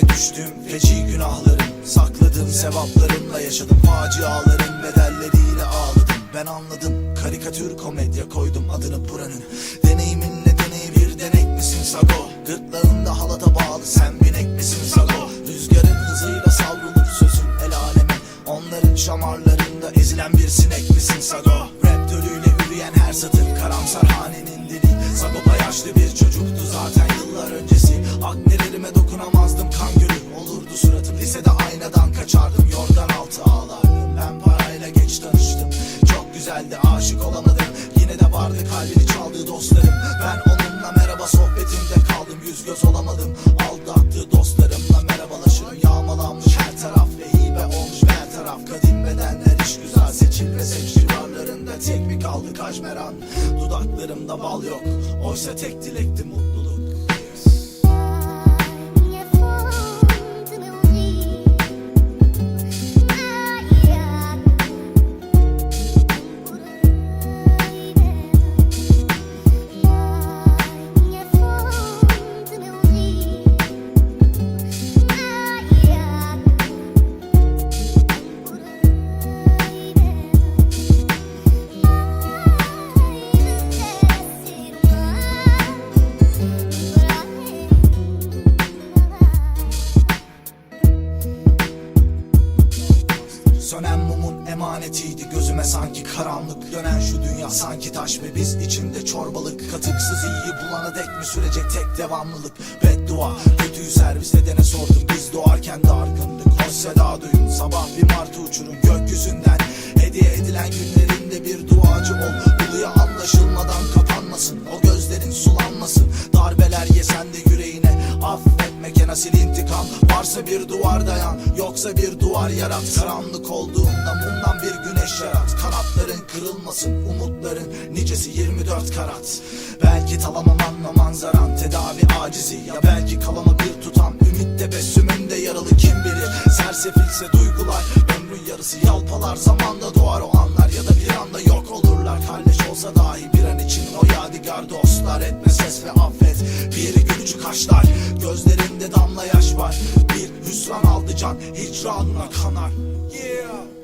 içine düştüm Feci günahlarım. Sakladım sevaplarımla yaşadım. Faciaların bedelleriyle ağladım. Ben anladım karikatür komedya koydum adını buranın. Deneyimin nedeni bir denek misin Sago? Gırtlağında halata bağlı sen binek misin Sago? Rüzgarın hızıyla savrulur sözün el aleme. Onların şamarlarında ezilen bir sinek misin Sago? Rap dölüyle üreyen her satır karamsar hanenin dili. Sagopa yaşlı bir çocuktu zaten yıllar öncesi. Aknelerime dokunamam suratım Lisede aynadan kaçardım yorgan altı ağlardım. Ben parayla geç tanıştım çok güzeldi aşık olamadım. Yine de vardı kalbini çaldığı dostlarım. Ben onunla merhaba sohbetinde kaldım yüz göz olamadım. Aldattığı dostlarımla merhabalaşırım. Yağmalanmış her taraf ve hibe olmuş her taraf. Kadim bedenler iş güzel seçil ve seç civarlarında Tek mi kaldı kaşmeran Dudaklarımda bal yok Oysa tek dilekti mutluluk mumun emanetiydi gözüme sanki karanlık Dönen şu dünya sanki taş ve biz içinde çorbalık. Katıksız iyi bulana dek mi sürecek tek devamlılık? Beddua kötüyü servis edene sordum Biz doğarken dargındık hoş seda duyun Sabah bir martı uçurun gökyüzünden. Hediye edilen günlerinde bir duacı ol Buluya anlaşılmadan Varsa bir duvar dayan Yoksa bir duvar yarat. Karanlık olduğunda mumdan bir güneş yarat. Kanatların kırılmasın Umutların nicesi 24 karat. Belki talamamanla manzaran Tedavi acizi. Ya belki kalama bir tutam Ümit tebessümünde yaralı kim bilir? Sersefilse duygular Ömrün yarısı yalpalar. Zamanda doğar o anlar Ya da bir anda yok olurlar. Kalleş olsa dahi bir an için o yadigar dostlar. Etme ses ve affet Bir gülücü kaşlar. Gözlerinde damla can Hicranına kanar. Yeah